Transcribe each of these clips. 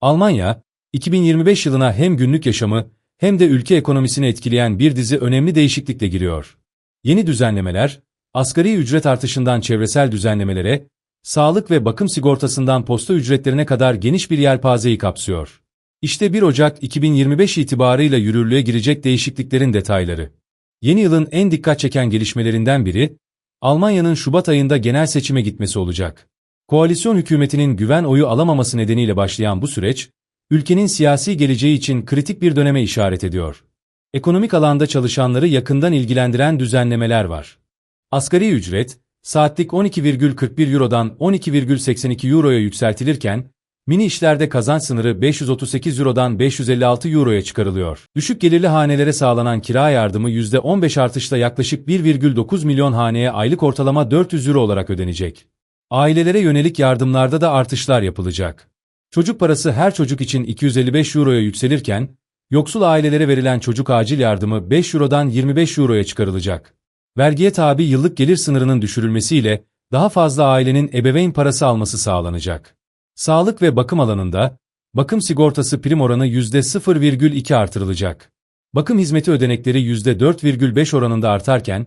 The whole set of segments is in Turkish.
Almanya, 2025 yılına hem günlük yaşamı hem de ülke ekonomisini etkileyen bir dizi önemli değişiklikle giriyor. Yeni düzenlemeler, asgari ücret artışından çevresel düzenlemelere, sağlık ve bakım sigortasından posta ücretlerine kadar geniş bir yelpazeyi kapsıyor. İşte 1 Ocak 2025 itibarıyla yürürlüğe girecek değişikliklerin detayları. Yeni yılın en dikkat çeken gelişmelerinden biri, Almanya'nın Şubat ayında genel seçime gitmesi olacak. Koalisyon hükümetinin güven oyu alamaması nedeniyle başlayan bu süreç, ülkenin siyasi geleceği için kritik bir döneme işaret ediyor. Ekonomik alanda çalışanları yakından ilgilendiren düzenlemeler var. Asgari ücret, saatlik 12,41 Euro'dan 12,82 Euro'ya yükseltilirken, mini işlerde kazanç sınırı 538 Euro'dan 556 Euro'ya çıkarılıyor. Düşük gelirli hanelere sağlanan kira yardımı %15 artışla yaklaşık 1,9 milyon haneye aylık ortalama 400 Euro olarak ödenecek. Ailelere yönelik yardımlarda da artışlar yapılacak. Çocuk parası her çocuk için 255 Euro'ya yükselirken, yoksul ailelere verilen çocuk acil yardımı 5 Euro'dan 25 Euro'ya çıkarılacak. Vergiye tabi yıllık gelir sınırının düşürülmesiyle daha fazla ailenin ebeveyn parası alması sağlanacak. Sağlık ve bakım alanında, bakım sigortası prim oranı %0,2 artırılacak. Bakım hizmeti ödenekleri %4,5 oranında artarken,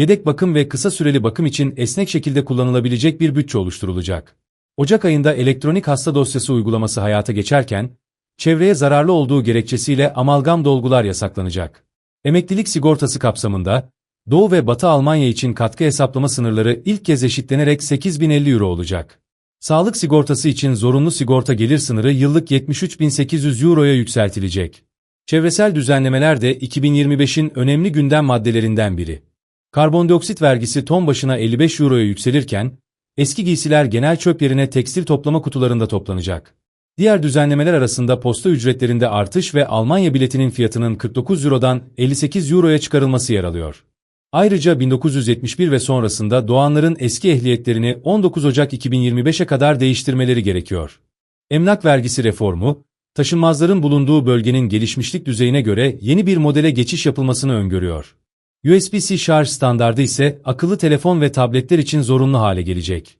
yedek bakım ve kısa süreli bakım için esnek şekilde kullanılabilecek bir bütçe oluşturulacak. Ocak ayında elektronik hasta dosyası uygulaması hayata geçerken, çevreye zararlı olduğu gerekçesiyle amalgam dolgular yasaklanacak. Emeklilik sigortası kapsamında, Doğu ve Batı Almanya için katkı hesaplama sınırları ilk kez eşitlenerek 8050 euro olacak. Sağlık sigortası için zorunlu sigorta gelir sınırı yıllık 73.800 euroya yükseltilecek. Çevresel düzenlemeler de 2025'in önemli gündem maddelerinden biri. Karbondioksit vergisi ton başına 55 euroya yükselirken, eski giysiler genel çöp yerine tekstil toplama kutularında toplanacak. Diğer düzenlemeler arasında posta ücretlerinde artış ve Almanya biletinin fiyatının 49 Euro'dan 58 Euro'ya çıkarılması yer alıyor. Ayrıca 1971 ve sonrasında doğanların eski ehliyetlerini 19 Ocak 2025'e kadar değiştirmeleri gerekiyor. Emlak vergisi reformu, taşınmazların bulunduğu bölgenin gelişmişlik düzeyine göre yeni bir modele geçiş yapılmasını öngörüyor. USB-C şarj standardı ise akıllı telefon ve tabletler için zorunlu hale gelecek.